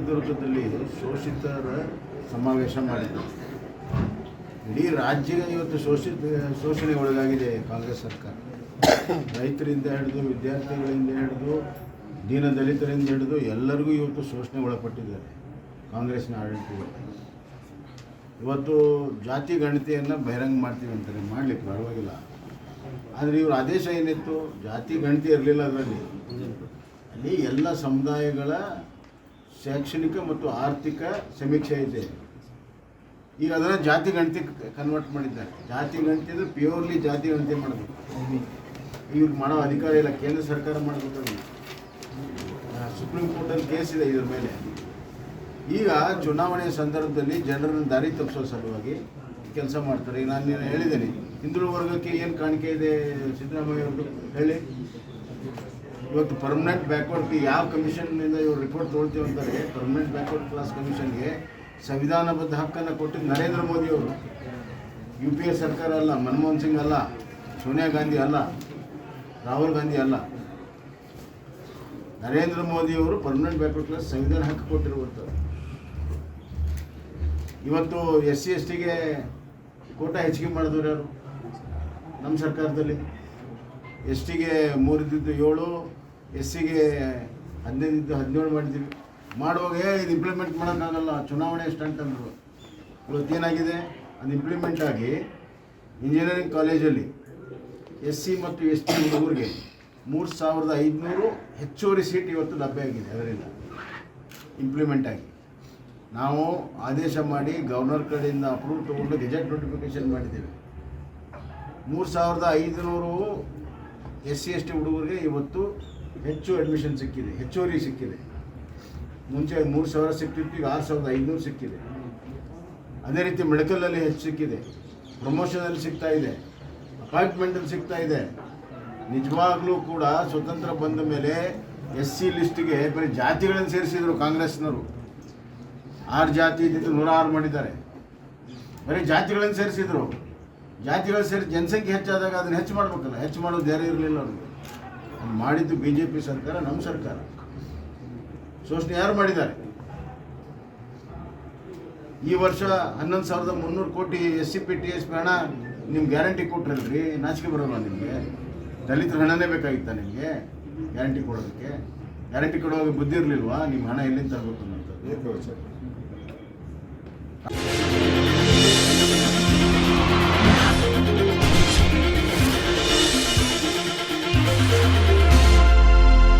ಚಿತ್ರದುರ್ಗದಲ್ಲಿ ಶೋಷಿತರ ಸಮಾವೇಶ ಮಾಡಿದ್ರು. ಇಡೀ ರಾಜ್ಯ ಇವತ್ತು ಶೋಷಿತ ಶೋಷಣೆ ಒಳಗಾಗಿದೆ ಕಾಂಗ್ರೆಸ್ ಸರ್ಕಾರ. ರೈತರಿಂದ ಹಿಡಿದು ವಿದ್ಯಾರ್ಥಿಗಳಿಂದ ಹಿಡಿದು ದೀನ ದಲಿತರಿಂದ ಹಿಡಿದು ಎಲ್ಲರಿಗೂ ಇವತ್ತು ಶೋಷಣೆ ಒಳಪಟ್ಟಿದ್ದಾರೆ ಕಾಂಗ್ರೆಸ್ನ ಆಡಳಿತ ಇವತ್ತು ಜಾತಿ ಗಣತಿಯನ್ನು ಬಹಿರಂಗ ಮಾಡ್ತೀವಿ ಅಂತಾರೆ. ಮಾಡಲಿಕ್ಕೆ ಪರವಾಗಿಲ್ಲ. ಆದರೆ ಇವ್ರ ಆದೇಶ ಏನಿತ್ತು? ಜಾತಿ ಗಣತಿ ಇರಲಿಲ್ಲ ಅದರಲ್ಲಿ. ಅಲ್ಲಿ ಎಲ್ಲ ಸಮುದಾಯಗಳ ಶೈಕ್ಷಣಿಕ ಮತ್ತು ಆರ್ಥಿಕ ಸಮೀಕ್ಷೆ ಇದೆ. ಈಗ ಅದನ್ನು ಜಾತಿ ಗಣತಿ ಕನ್ವರ್ಟ್ ಮಾಡಿದ್ದಾರೆ. ಜಾತಿ ಗಣತಿ ಅಂದರೆ ಪ್ಯೂರ್ಲಿ ಜಾತಿ ಗಣತಿ ಮಾಡಬೇಕು. ಇವ್ರಿಗೆ ಮಾಡೋ ಅಧಿಕಾರ ಇಲ್ಲ, ಕೇಂದ್ರ ಸರ್ಕಾರ ಮಾಡಬೇಕು ಸುಪ್ರೀಂ ಕೋರ್ಟಲ್ಲಿ ಕೇಸ್ ಇದೆ ಇದ್ರ ಮೇಲೆ. ಈಗ ಚುನಾವಣೆಯ ಸಂದರ್ಭದಲ್ಲಿ ಜನರನ್ನು ದಾರಿ ತಪ್ಪಿಸೋ ಸಲುವಾಗಿ ಕೆಲಸ ಮಾಡ್ತಾರೆ. ಈಗ ನಾನು ಹೇಳಿದ್ದೀನಿ, ಹಿಂದುಳಿದ ವರ್ಗಕ್ಕೆ ಏನು ಕಾಣಿಕೆ ಇದೆ ಸಿದ್ದರಾಮಯ್ಯ ಅವರು ಹೇಳಿ. ಇವತ್ತು ಪರ್ಮನೆಂಟ್ ಬ್ಯಾಕ್ವರ್ಡ್ ಯಾವ ಕಮಿಷನ್ನಿಂದ ಇವರು ರಿಪೋರ್ಟ್ ತೊಗೊಳ್ತೀವಿ ಅಂತಾರೆ ಪರ್ಮನೆಂಟ್ ಬ್ಯಾಕ್ವರ್ಡ್ ಕ್ಲಾಸ್ ಕಮಿಷನ್ಗೆ ಸಂವಿಧಾನಬದ್ಧ ಹಕ್ಕನ್ನು ಕೊಟ್ಟಿದ್ದು ನರೇಂದ್ರ ಮೋದಿ ಅವರು. ಯು ಪಿ ಎ ಸರ್ಕಾರ ಅಲ್ಲ, ಮನಮೋಹನ್ ಸಿಂಗ್ ಅಲ್ಲ, ಸೋನಿಯಾ ಗಾಂಧಿ ಅಲ್ಲ, ರಾಹುಲ್ ಗಾಂಧಿ ಅಲ್ಲ. ನರೇಂದ್ರ ಮೋದಿಯವರು ಪರ್ಮನೆಂಟ್ ಬ್ಯಾಕ್ವರ್ಡ್ ಕ್ಲಾಸ್ ಸಂವಿಧಾನ ಹಕ್ಕು ಕೊಟ್ಟಿರುವಂಥದ್ದು ಇವತ್ತು ಎಸ್ ಸಿ ಎಸ್ ಟಿಗೆ ಕೋಟ ಹೆಚ್ಚಿಗೆ ಮಾಡಿದವರು ಯಾರು? ನಮ್ಮ ಸರ್ಕಾರದಲ್ಲಿ. ಎಸ್ ಟಿಗೆ ಮೂರಿದ್ದು ಏಳು ಎಸ್ ಸಿಗೆ ಹದಿನೈದಿದ್ದು ಹದಿನೇಳು ಮಾಡಿದ್ದೀವಿ. ಮಾಡುವಾಗ ಇದು ಇಂಪ್ಲಿಮೆಂಟ್ ಮಾಡೋಕ್ಕಾಗಲ್ಲ ಚುನಾವಣೆ ಸ್ಟಂಟ್ ಅಂದರು. ಇವತ್ತೇನಾಗಿದೆ ಅದು ಇಂಪ್ಲಿಮೆಂಟ್ ಆಗಿ ಇಂಜಿನಿಯರಿಂಗ್ ಕಾಲೇಜಲ್ಲಿ ಎಸ್ ಸಿ ಮತ್ತು ಎಸ್ ಟಿ ಹುಡುಗರಿಗೆ ಮೂರು ಸಾವಿರದ ಐದುನೂರು ಹೆಚ್ಚುವರಿ ಸೀಟ್ ಇವತ್ತು ಲಭ್ಯ ಆಗಿದೆ ಅದರಿಂದ. ಇಂಪ್ಲಿಮೆಂಟ್ ಆಗಿ. ನಾವು ಆದೇಶ ಮಾಡಿ ಗವರ್ನರ್ ಕಡೆಯಿಂದ ಅಪ್ರೂವ್ ತೊಗೊಂಡು ಗೆಜೆಟ್ ನೋಟಿಫಿಕೇಶನ್ ಮಾಡಿದ್ದೇವೆ. ಮೂರು ಸಾವಿರದ ಐದುನೂರು ಎಸ್ ಸಿ ಎಸ್ ಟಿ ಹುಡುಗರಿಗೆ ಇವತ್ತು ಹೆಚ್ಚು ಅಡ್ಮಿಷನ್ ಸಿಕ್ಕಿದೆ, ಹೆಚ್ಚುವರಿ ಸಿಕ್ಕಿದೆ. ಮುಂಚೆ ಮೂರು ಸಾವಿರ ಸಿಕ್ತಿತ್ತು, ಈಗ ಆರು ಸಾವಿರದ ಐನೂರು ಸಿಕ್ಕಿದೆ. ಅದೇ ರೀತಿ ಮೆಡಿಕಲಲ್ಲಿ ಹೆಚ್ಚು ಸಿಕ್ಕಿದೆ, ಪ್ರಮೋಷನಲ್ಲಿ ಸಿಗ್ತಾ ಇದೆ, ಅಪಾಯಿಂಟ್ಮೆಂಟಲ್ಲಿ ಸಿಗ್ತಾ ಇದೆ. ನಿಜವಾಗ್ಲೂ ಕೂಡ ಸ್ವತಂತ್ರ ಬಂದ ಮೇಲೆ ಎಸ್ ಸಿ ಲಿಸ್ಟಿಗೆ ಬರೀ ಜಾತಿಗಳನ್ನು ಸೇರಿಸಿದರು ಕಾಂಗ್ರೆಸ್ನವರು. ಆರು ಜಾತಿ ಇದ್ದಿದ್ದು ನೂರ ಆರು ಮಾಡಿದ್ದಾರೆ. ಬರೀ ಜಾತಿಗಳನ್ನು ಸೇರಿಸಿದ್ರು. ಜಾತಿಗಳು ಸೇರಿ ಜನಸಂಖ್ಯೆ ಹೆಚ್ಚಾದಾಗ ಅದನ್ನು ಹೆಚ್ಚು ಮಾಡಬೇಕಲ್ಲ, ಹೆಚ್ಚು ಮಾಡೋದು ಬೇರೆ ಇರಲಿಲ್ಲ ಅವ್ರಿಗೆ. ಮಾಡಿದ್ದು ಬಿ ಜೆ ಪಿ ಸರ್ಕಾರ. ನಮ್ಮ ಸರ್ಕಾರ ಶೋಷಣೆ ಯಾರು ಮಾಡಿದ್ದಾರೆ? ಈ ವರ್ಷ ಹನ್ನೊಂದು ಸಾವಿರದ ಮುನ್ನೂರು ಕೋಟಿ S C P T S P ಹಣ ನಿಮ್ಗೆ ಗ್ಯಾರಂಟಿ ಕೊಟ್ರಲ್ರಿ? ನಾಚಿಕೆ ಬರೋಲ್ಲ ನಿಮಗೆ? ದಲಿತರ ಹಣನೇ ಬೇಕಾಗಿತ್ತ ನಿಮಗೆ ಗ್ಯಾರಂಟಿ ಕೊಡೋದಕ್ಕೆ? ಗ್ಯಾರಂಟಿ ಕೊಡುವಾಗ ಬುದ್ಧಿ ಇರಲಿಲ್ವಾ? ನಿಮ್ಮ ಹಣ ಎಲ್ಲಿಂದ ತರಬೇಕು ಅನ್ನೋಂಥದ್ದು